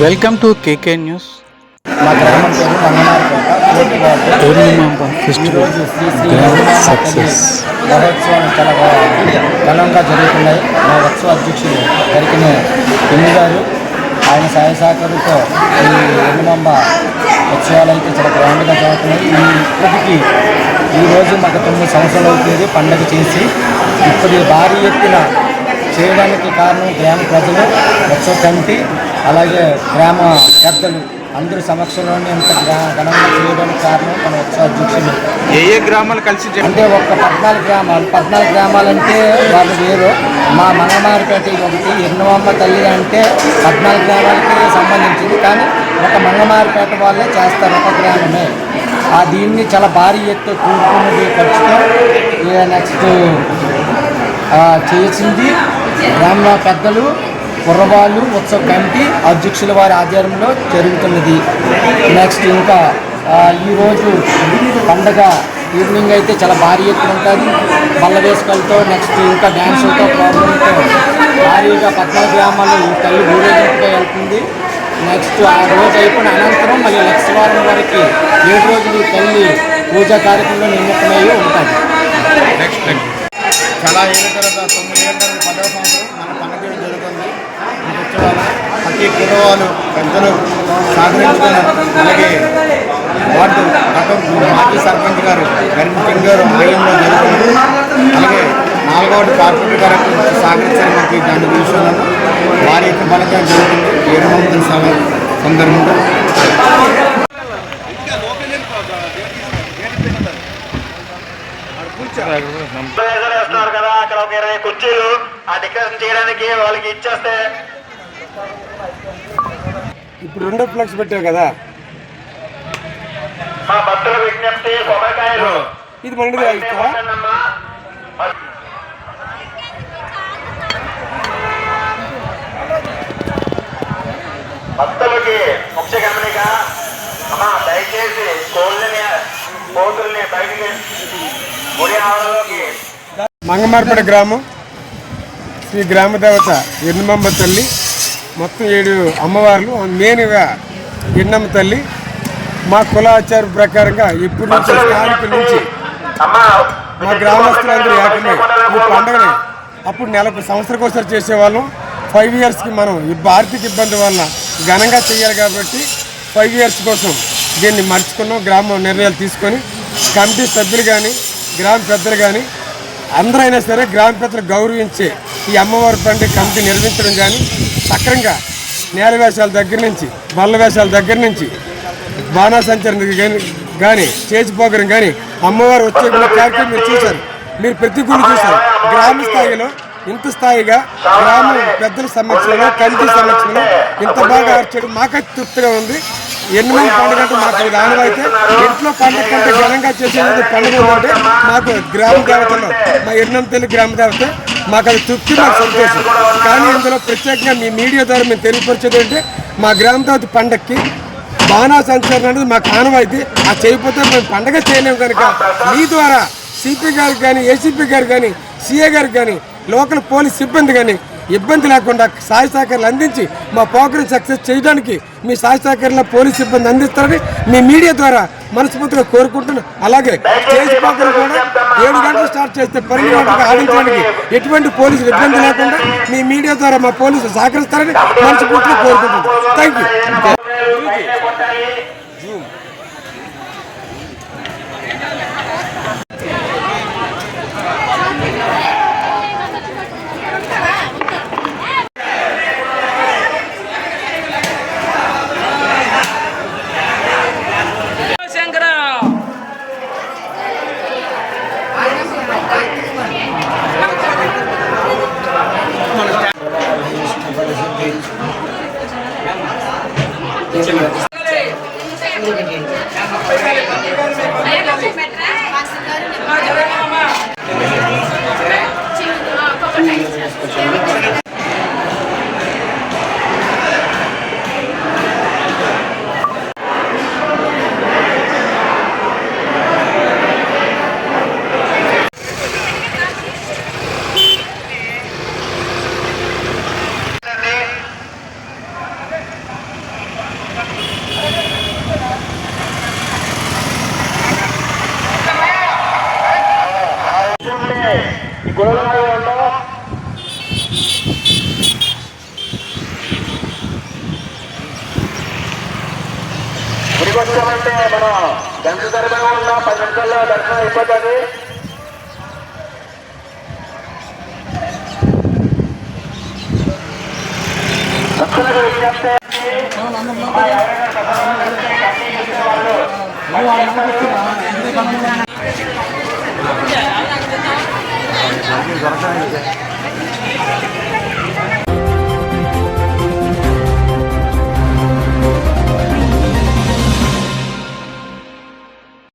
Welcome to KK news. మా గ్రామం పేరు సక్సెస్. మహోత్సవాలు చాలా ఘనంగా జరుగుతున్నాయి. మా ఉత్సవ అధ్యక్షులు జరిగిన పిల్లి గారు ఆయన సహాయ సహకారంతో ఈ ఎన్నుమంబ ఉత్సవాలు అయితే చాలా గ్రాండ్గా జరుగుతున్నాయి. ఈ ఇప్పటికీ ఈరోజు మాకు తొమ్మిది సంవత్సరాలు అవుతుంది పండగ చేసి. ఇప్పుడు భారీ ఎత్తున చేయడానికి కారణం గ్రామ ప్రజలు ఉత్సవ కమిటీ అలాగే గ్రామ పెద్దలు అందరి సమక్షంలోనే ఇంత ఘనంగా చేయడానికి కారణం మన అధ్యక్షులు. ఏ ఏ గ్రామాలు కలిసి అంటే ఒక పద్నాలుగు గ్రామాలు పద్నాలుగు గ్రామాలంటే వాళ్ళు వేరు. మా మంగమారిపేట ఒకటి ఎన్నవమ్మ తల్లి అంటే పద్నాలుగు గ్రామాలకి సంబంధించింది. కానీ ఒక మంగమారిపేట వాళ్ళే చేస్తారు ఒక గ్రామమే. ఆ దీన్ని చాలా భారీ ఎత్తు కూడుకున్నది ఖర్చుతో నెక్స్ట్ చేసింది గ్రామ పెద్దలు. కుర్రవాళ్ళు ఉత్సవ కమిటీ అధ్యక్షుల వారి ఆధ్వర్యంలో జరుగుతున్నది. నెక్స్ట్ ఇంకా ఈరోజు పండగ ఈవినింగ్ అయితే చాలా భారీ ఎత్తున ఉంటుంది. బల్ల వేసుకలతో నెక్స్ట్ ఇంకా డ్యాన్సులతో ప్రోగ్రాంతో భారీగా పద్నాలుగు గ్రామాలు ఈ తల్లి ఊరేగింపుగా వెళ్తుంది. నెక్స్ట్ ఆ రోజు అయిపోయిన అనంతరం మళ్ళీ నెక్స్ట్ వారం వరకు ఏడు రోజులు తల్లి పూజా కార్యక్రమంలో నిమగ్నమై ఉంటుంది. నెక్స్ట్ నెక్స్ట్ చాలా ఏళ్ళ తర్వాత తొమ్మిది ఏళ్ళ తర్వాత పదవ సంవత్సరం మన పండుగ జరుగుతుంది ఈ ఉత్సవాలు ప్రతి కుటుంబాలు పెద్దలు సహకరించుకొని అలాగే వార్డు గతం మాజీ సర్పంచ్ గారు గరిమ సింగ్ గారు ఆలయంలో జరుగుతుంది. అలాగే నాలుగవది కార్పొరేటర్ గారు సహకరించారు మనకి దాని విషయంలో వారి యొక్క బలంగా జరుగుతుంది. ఏడు సభ సందర్భంగా కదా అక్కడ ఒక ఇరవై కుర్చీలు ఆ డెకరేషన్ చేయడానికి వాళ్ళకి ఇచ్చేస్తే ఇప్పుడు రెండో ఫ్లెక్స్ పెట్టావు కదా. ఇది మనది ఇస్తావా. భక్తులకి ముఖ్య గమనిక అమ్మా దయచేసి కోళ్ళని కోతుల్ని బయటికి గుడి ఆవరణలోకి. మంగమార్పేట గ్రామం శ్రీ గ్రామ దేవత ఎన్నమ్మ తల్లి. మొత్తం ఏడు అమ్మవార్లు. మెయిన్గా ఎన్నమ్మ తల్లి. మా కులాచార ప్రకారంగా ఎప్పటి నుంచి స్థానికుల నుంచి మా గ్రామస్తులందరూ ఏకమే ఈ పండుగని అప్పుడు నెలకు సంవత్సరం ఒకసారి చేసేవాళ్ళం ఫైవ్ ఇయర్స్కి మనం ఈ ఆర్థిక ఇబ్బంది వల్ల ఘనంగా చేయాలి కాబట్టి ఫైవ్ ఇయర్స్ కోసం దీన్ని మర్చుకున్నాం. గ్రామం నిర్ణయాలు తీసుకొని కమిటీ సభ్యులు కానీ గ్రామ పెద్దలు కానీ అందరైనా సరే గ్రామ పెద్దలు గౌరవించే ఈ అమ్మవారి పండుగ కమిటీ నిర్వహించడం కానీ సక్రంగా నేల వేషాల దగ్గర నుంచి బల్ల వేషాల దగ్గర నుంచి బాణాసంచరణ కానీ కానీ చేసిపోగరం కానీ అమ్మవారు వచ్చే గుడి కార్యక్రమం మీరు చూశారు. మీరు ప్రతి గుడి చూశారు. గ్రామ స్థాయిలో ఇంత స్థాయిగా గ్రామం పెద్దల సమక్షంలో కమిటీ సమక్షంలో ఇంత బాగా ఆర్చాడు మాకైతే తృప్తిగా ఉంది. ఎన్ని పండుగ అంటే మాకు ఇది ఆనవాయితే. ఇంట్లో పండుగ కంటే ఘనంగా చేసేది పండుగ అంటే మాకు గ్రామ దేవతలో మా ఎన్నం తెలుగు గ్రామ దేవత మాకు అది తృప్తి మాకు సంతోషం. కానీ ఇందులో ప్రత్యేకంగా మీ మీడియా ద్వారా మేము తెలియపరిచేది అంటే మా గ్రామ దేవత పండక్కి బాణా సంచలనం అనేది మాకు ఆనవాయితీ. ఆ చేయకపోతే మేము పండగ చేయలేము కనుక మీ ద్వారా సిపి గారికి కానీ ఏసీపీ గారు కానీ సిఏ గారికి కానీ లోకల్ పోలీస్ సిబ్బంది కానీ ఇబ్బంది లేకుండా సహాయ సహకారాలు అందించి మా ప్రోగ్రాం సక్సెస్ చేయడానికి మీ సహాయ సహకారాలు పోలీస్ సిబ్బంది అందిస్తారని మీ మీడియా ద్వారా మనస్ఫూర్తిగా కోరుకుంటున్నాను. అలాగే స్టేజ్ ప్రోగ్రాం కూడా ఏడు గంటలు స్టార్ట్ చేస్తే పన్నెండు గంటలకు ఆడించడానికి ఎటువంటి పోలీసులు ఇబ్బంది లేకుండా మీ మీడియా ద్వారా మా పోలీసులు సహకరిస్తారని మనస్ఫూర్తిగా కోరుకుంటున్నాను. Thank you I live in New ఈ గుణంలో గుడికి గంట ధరలో ఉన్న పది నిమిషాల్లో దర్శనం అయిపోతుంది. భక్తులకు విజ్ఞప్తి మా ఎవరైనా వాళ్ళు জনসংখ্যা